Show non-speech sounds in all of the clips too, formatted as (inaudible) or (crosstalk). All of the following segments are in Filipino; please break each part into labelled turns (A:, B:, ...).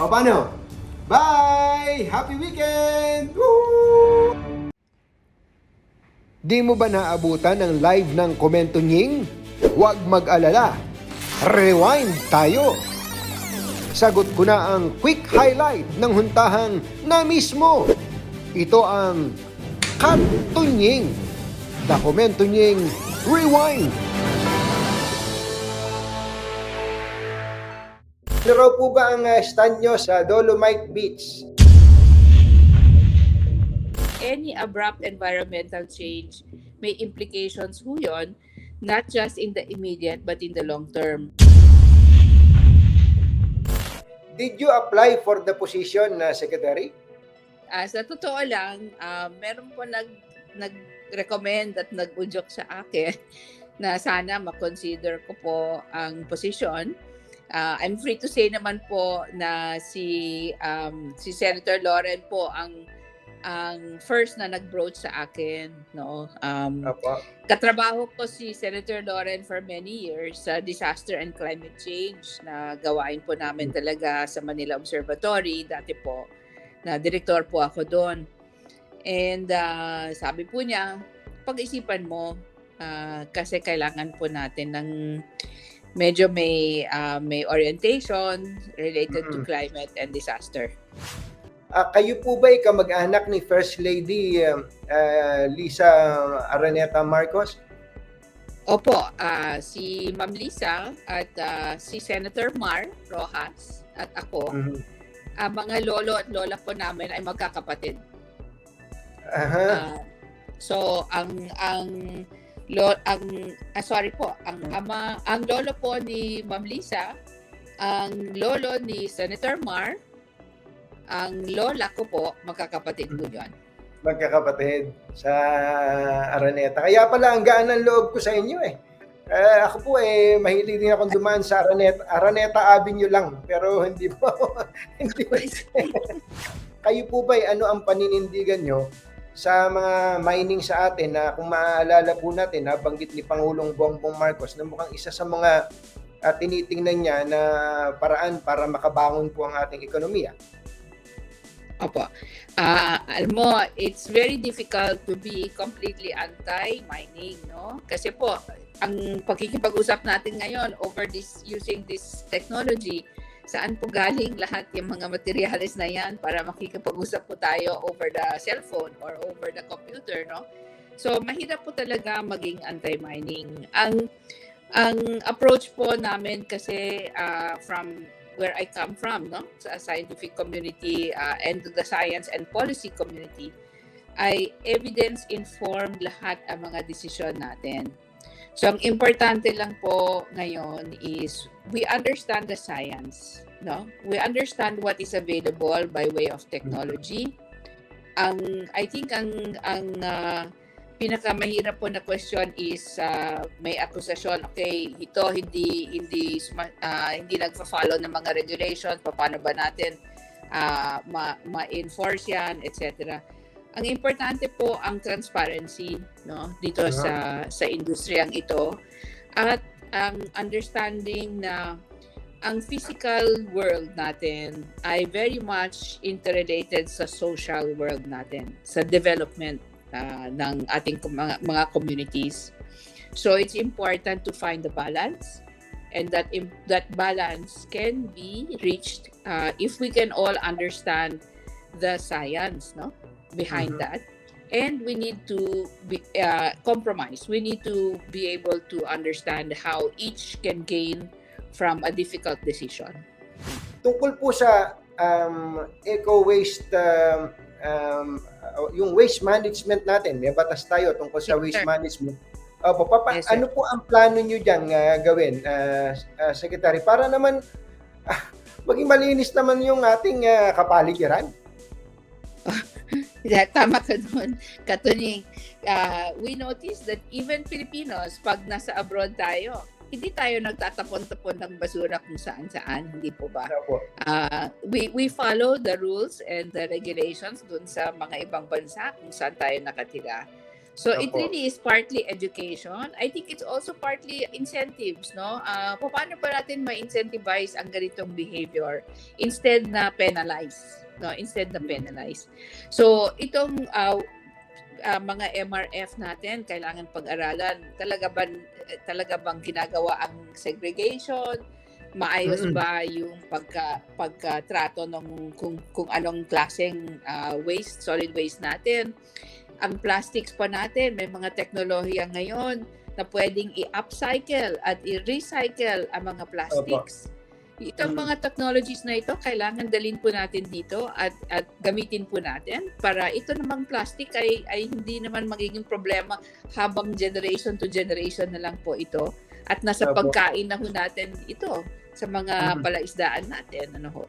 A: O paano? Bye! Happy weekend! Woo! Di mo ba naabutan ng live ng komento nying? Huwag mag-alala. Rewind tayo! Sagot ko na ang quick highlight ng huntahang na mismo. Ito ang Katunying. Dokumento nying Rewind. Ano raw po ba ang uh, stand nyo sa Dolomite Beach?
B: any abrupt environmental change may implications ho yun, not just in the immediate but in the long term.
A: Did you apply for the position na secretary?
B: Ah, sa totoo lang, ah, meron po nag, nag-recommend at nag-udyok sa akin (laughs) na sana makonsider ko po ang posisyon. Ah, I'm free to say naman po na si um, si Senator Loren po ang ang first na nag-broach sa akin, no. Um,
A: Apo.
B: katrabaho ko si Senator Loren for many years sa disaster and climate change na gawain po namin talaga sa Manila Observatory dati po na direktor po ako doon. And ah, sabi po niya, pag-isipan mo ah, kasi kailangan po natin ng medyo may ah, may orientation related to
A: Mm.
B: climate and disaster.
A: Ah, kayo po ba ay kamag-anak ni First Lady um, ah, Lisa Araneta Marcos?
B: Opo, ah, si Ma'am Lisa at ah, si Senator Mar Rojas at ako
A: Mhm.
B: ang mga lolo at lola po namin ay magkakapatid.
A: Aha.
B: Ah, so ang ang lo, ang ah, sorry po, ang ama ang lolo po ni Ma'am Lisa, ang lolo ni Senator Mar, ang lola ko po magkakapatid po 'yon.
A: magkakapatid sa Araneta. Kaya pala ang gaan ng loob ko sa inyo eh. Eh, ako po eh, mahilig din akong dumaan sa Araneta, Araneta Avenue lang. Pero hindi po, (laughs) hindi po. Kayo po ba, ano ang paninindigan nyo sa mga mining sa atin na kung maaalala po natin, nabanggit ni Pangulong Bongbong Marcos na mukhang isa sa mga ah, tinitingnan niya na paraan para makabangon po ang ating ekonomiya.
B: Opo. Ah, alam mo, it's very difficult to be completely anti-mining, no? Kasi po, ang pagkikipag-usap natin ngayon over this using this technology, saan po galing (laughs) lahat yung mga materials na yan para makikipag-usap po tayo over the cellphone or over the computer, no? So, mahirap po talaga maging anti-mining. Ang ang approach po namin kasi ah, from where I come from, no, sa scientific community uh, and the science and policy community, ay evidence-informed lahat ang mga desisyon natin. So, ang importante lang po ngayon is we understand the science, no? We understand what is available by way of technology. Ang I think ang ang uh, pinakamahirap po na question is uh, may akusasyon okay ito hindi hindi ah, hindi nagfa-follow ng mga regulations paano ba natin ma- ma-enforce yan etc ang importante po ang transparency no dito
A: Aha.
B: sa sa industriyang ito at ang understanding na ang physical world natin ay very much interrelated sa social world natin sa development uh, ng ating mga, mga communities. So it's important to find the balance and that that balance can be reached uh, if we can all understand the science no behind
A: Mhm.
B: that and we need to be uh, compromise we need to be able to understand how each can gain from a difficult decision
A: tungkol po sa um, eco waste um, um, uh, yung waste management natin may batas tayo tungkol sa
B: Yes,
A: waste
B: sir.
A: management Opo, papa,
B: Yes, sir.
A: ano po ang plano niyo diyan gawin uh, uh, secretary para naman ah, (laughs) maging malinis naman yung ating uh, kapaligiran
B: Yeah, (laughs) tama ka doon, Katuning. Uh, we noticed that even Filipinos, pag nasa abroad tayo, hindi tayo nagtatapon-tapon ng basura kung saan-saan, hindi po ba? Uh, we, we follow the rules and the regulations doon sa mga ibang bansa kung saan tayo nakatira. So it
A: Opo.
B: really is partly education. I think it's also partly incentives, no? Ah, paano ba natin ma-incentivize ang ganitong behavior instead na penalize, no? Instead na penalize. So itong ah, ah, mga MRF natin kailangan pag-aralan. Talaga ba talaga bang ginagawa ang segregation? Maayos ba yung pagka pagkatrato ng kung kung anong klaseng ah, waste, solid waste natin? ang plastics pa natin, may mga teknolohiya ngayon na pwedeng i-upcycle at i-recycle ang mga plastics. Itong mga technologies na ito, kailangan dalhin po natin dito at, at gamitin po natin para ito namang plastic ay, ay hindi naman magiging problema habang generation to generation na lang po ito. At nasa pagkain na ho natin ito sa mga
A: Mhm.
B: palaisdaan natin. Ano ho?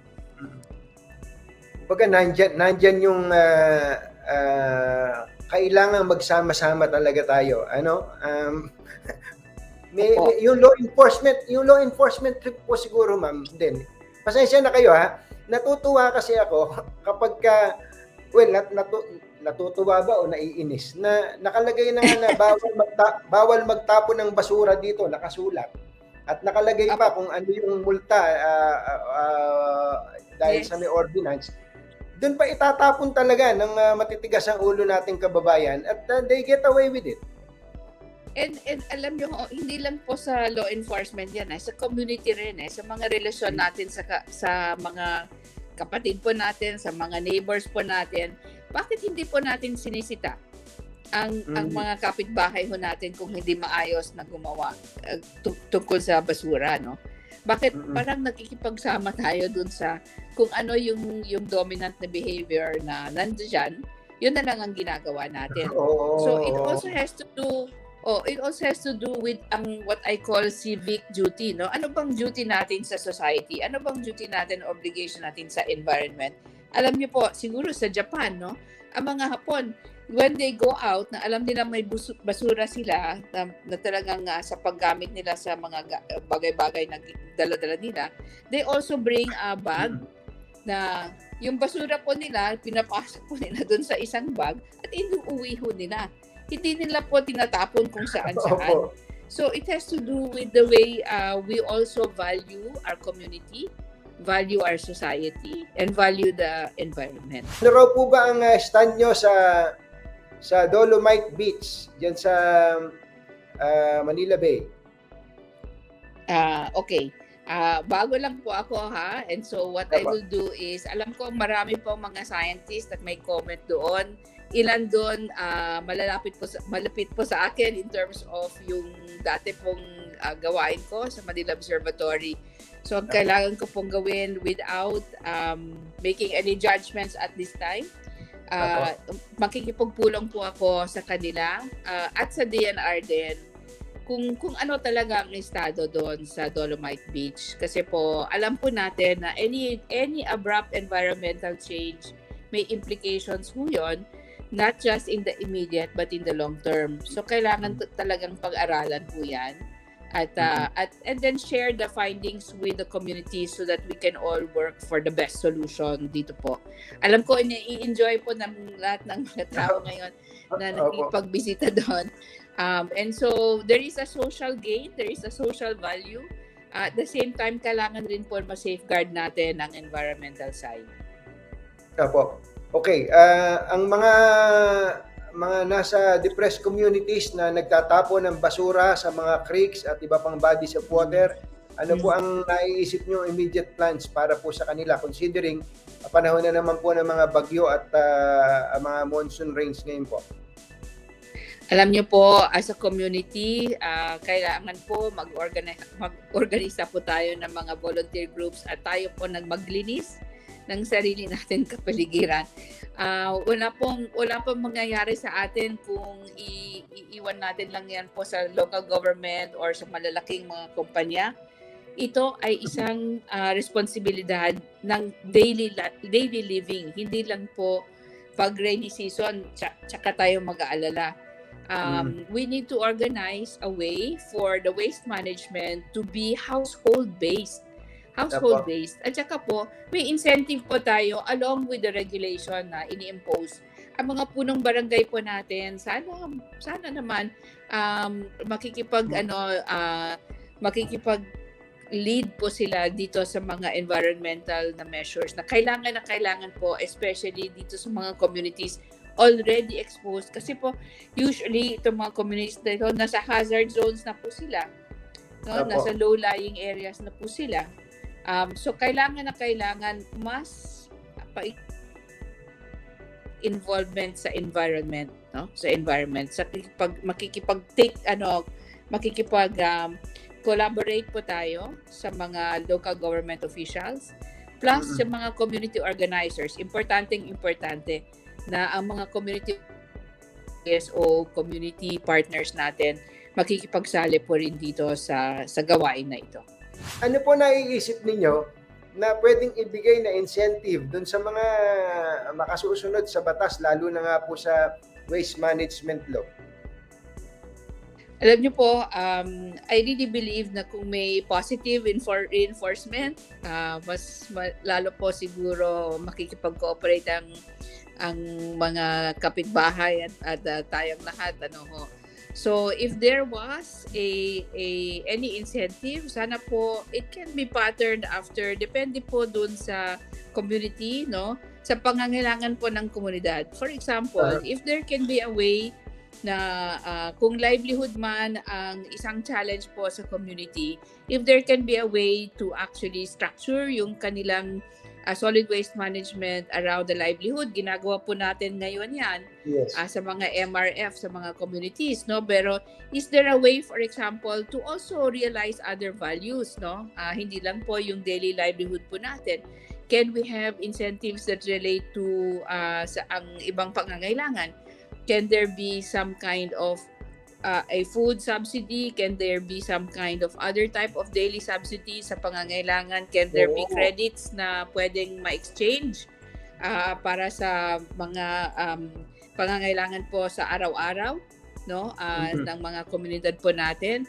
A: Kumbaga, nandyan, nandyan yung ah, ah, kailangan magsama-sama talaga tayo. Ano? Um, (laughs) may,
B: Opo.
A: may- yung law enforcement, yung law enforcement trip po siguro, ma'am, din. Pasensya na kayo ha. Natutuwa kasi ako (laughs) kapag ka, well, nat, natu, natutuwa ba o naiinis na nakalagay na nga na (laughs) bawal, magta, bawal magtapon ng basura dito, nakasulat. At nakalagay pa kung ano yung multa ah, ah, ah, dahil
B: Yes.
A: sa may ordinance. Doon pa itatapon talaga ng ah, matitigas ang ulo nating kababayan at ah, they get away with it.
B: And, and alam nyo, oh, hindi lang po sa law enforcement yan, eh, sa community rin, eh, sa mga relasyon natin sa, sa mga kapatid po natin, sa mga neighbors po natin, bakit hindi po natin sinisita ang ang
A: Mm.
B: mga kapitbahay ho natin kung hindi maayos na gumawa uh, tu- tungkol sa basura, no? Bakit
A: Mm-mm.
B: parang nakikipagsama tayo dun sa kung ano yung yung dominant na behavior na nandiyan, yun na lang ang ginagawa natin. (laughs)
A: Oo.
B: So it also has to do oh, it also has to do with ang what I call civic duty, no? Ano bang duty natin sa society? Ano bang duty natin, obligation natin sa environment? Alam niyo po, siguro sa Japan, no? Ang mga Hapon, when they go out, na alam nila may basura sila na, na talagang ah, sa paggamit nila sa mga ga- bagay-bagay na dala-dala nila, they also bring a bag na yung basura po nila, pinapasok po nila doon sa isang bag at inuuwi ho nila. Hindi nila po tinatapon kung saan-saan. (laughs) So it has to do with the way uh, we also value our community, value our society, and value the environment.
A: Ano raw po ba ang ah, stand nyo sa sa Dolomite Beach diyan sa ah, Manila Bay?
B: Ah, okay. Ah, bago lang po ako ha. And so what I
A: Tama.
B: will do is alam ko marami po mga scientists that may comment doon. Ilan doon ah, malalapit po sa, malapit po sa akin in terms of yung dati pong ah, gawain ko sa Manila Observatory. So ang kailangan ko pong gawin without um, making any judgments at this time. Ah, makikipagpulong po ako sa kanila ah, at sa DNR din kung kung ano talaga ang estado doon sa Dolomite Beach kasi po alam po natin na any any abrupt environmental change may implications po yun not just in the immediate but in the long term so kailangan talagang pag-aralan po yan at uh, at and then share the findings with the community so that we can all work for the best solution dito po alam ko i-enjoy po ng lahat ng mga tao (laughs) ngayon na nakipagbisita doon. Um, and so, there is a social gain, there is a social value. Uh, at the same time, kailangan rin po ma-safeguard natin ang environmental side.
A: Opo. Okay, ah, ang mga mga nasa depressed communities na nagtatapon ng basura sa mga creeks at iba pang bodies of water, ano po ang naiisip nyo immediate plans para po sa kanila? Considering ah, panahon na naman po ng mga bagyo at ang mga monsoon rains ngayon po?
B: Alam niyo po, as a community, ah, kailangan po mag-organize, mag-organisa po tayo ng mga volunteer groups at tayo po nagmaglinis ng sarili natin kapaligiran. Ah, wala pong wala pong mangyayari sa atin kung i- iiwan natin lang yan po sa local government or sa malalaking mga kumpanya. Ito ay isang ah, responsibilidad ng daily daily living, hindi lang po pag rainy season tsa- tsaka tayo mag-aalala um, we need to organize a way for the waste management to be household based household based. At saka po may incentive po tayo along with the regulation na ini-impose ang mga punong barangay po natin, sana sana naman um, makikipag ano ah, makikipag lead po sila dito sa mga environmental na measures na kailangan na kailangan po especially dito sa mga communities already exposed. Kasi po usually itong mga communities na ito nasa hazard zones na po sila no? Nasa low lying areas na po sila um, so kailangan na kailangan mas pa involvement sa environment no? Sa environment. Sa pag makikipag take ano makikipag um, collaborate po tayo sa mga local government officials plus sa mga community organizers. Importanteng importante na ang mga community PSO community partners natin makikipagsali po rin dito sa sa gawain na ito.
A: Ano po naiisip ninyo na pwedeng ibigay na incentive dun sa mga makasusunod sa batas, lalo na nga po sa waste management law?
B: Alam niyo po, um, I really believe na kung may positive infor- reinforcement, ah, mas ma- lalo po siguro makikipag-cooperate ang ang mga kapitbahay at, at ah, tayong lahat ano ho. So if there was a a any incentive, sana po it can be patterned after depende po dun sa community, no? Sa pangangailangan po ng komunidad. For example, if there can be a way na ah, kung livelihood man ang isang challenge po sa community, if there can be a way to actually structure yung kanilang ah, solid waste management around the livelihood, ginagawa po natin ngayon yan
A: Yes.
B: ah, sa mga MRF, sa mga communities, no? Pero is there a way, for example, to also realize other values, no? Ah, hindi lang po yung daily livelihood po natin. Can we have incentives that relate to ah, sa ang ibang pangangailangan? Can there be some kind of uh, a food subsidy? Can there be some kind of other type of daily subsidy sa pangangailangan? Can there be
A: Oo.
B: credits na pwedeng ma-exchange ah, para sa mga um, pangangailangan po sa araw-araw no ah,
A: Mhm.
B: ng mga komunidad po natin?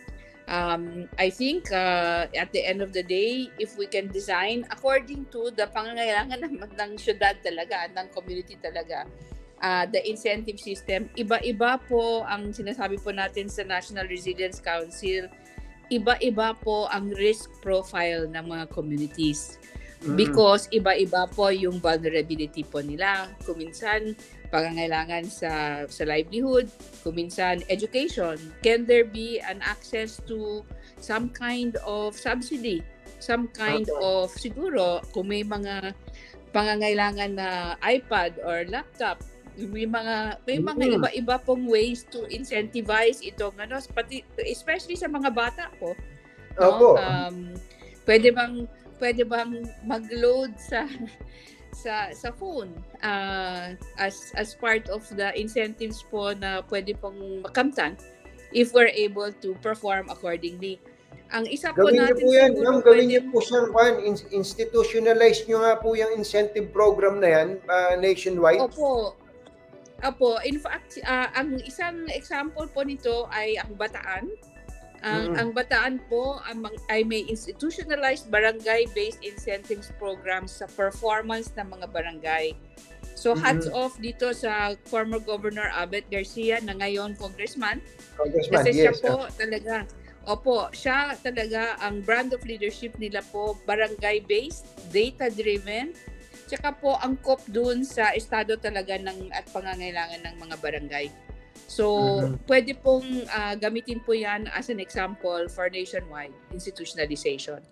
B: Um, I think uh, at the end of the day, if we can design according to the pangangailangan (laughs) ng, ng syudad talaga, ng community talaga, uh, the incentive system, iba-iba po ang sinasabi po natin sa National Resilience Council, iba-iba po ang risk profile ng mga communities.
A: Mm.
B: Because iba-iba po yung vulnerability po nila. Kuminsan, pangangailangan sa, sa livelihood, kuminsan education. Can there be an access to some kind of subsidy? Some kind
A: Opo.
B: of, siguro, kung may mga pangangailangan na iPad or laptop, may mga may mga
A: Mm.
B: iba-iba pong ways to incentivize itong ano pati especially sa mga bata po no?
A: Opo.
B: Um, pwede bang pwede bang mag-load sa sa sa phone uh, as as part of the incentives po na pwede pong makamtan if we're able to perform accordingly. Ang isa po
A: Gawin niyo
B: natin
A: po yan, ma'am. Gawin
B: pwede-
A: niyo po siyang kwan. In- institutionalize niyo nga po yung incentive program na yan ah, nationwide.
B: Opo. Opo, in fact, ah, ang isang example po nito ay ang Bataan. Ang
A: Mm.
B: ang Bataan po ang ay may institutionalized barangay-based incentives programs sa performance ng mga barangay. So hats
A: Mhm.
B: off dito sa former Governor Abet Garcia na ngayon congressman
A: Congressman,
B: kasi siya
A: yes.
B: po talaga Opo, siya talaga ang brand of leadership nila po barangay-based, data-driven, tsaka po angkop dun sa estado talaga ng at pangangailangan ng mga barangay. So,
A: Mhm.
B: pwede pong ah, gamitin po yan as an example for nationwide institutionalization.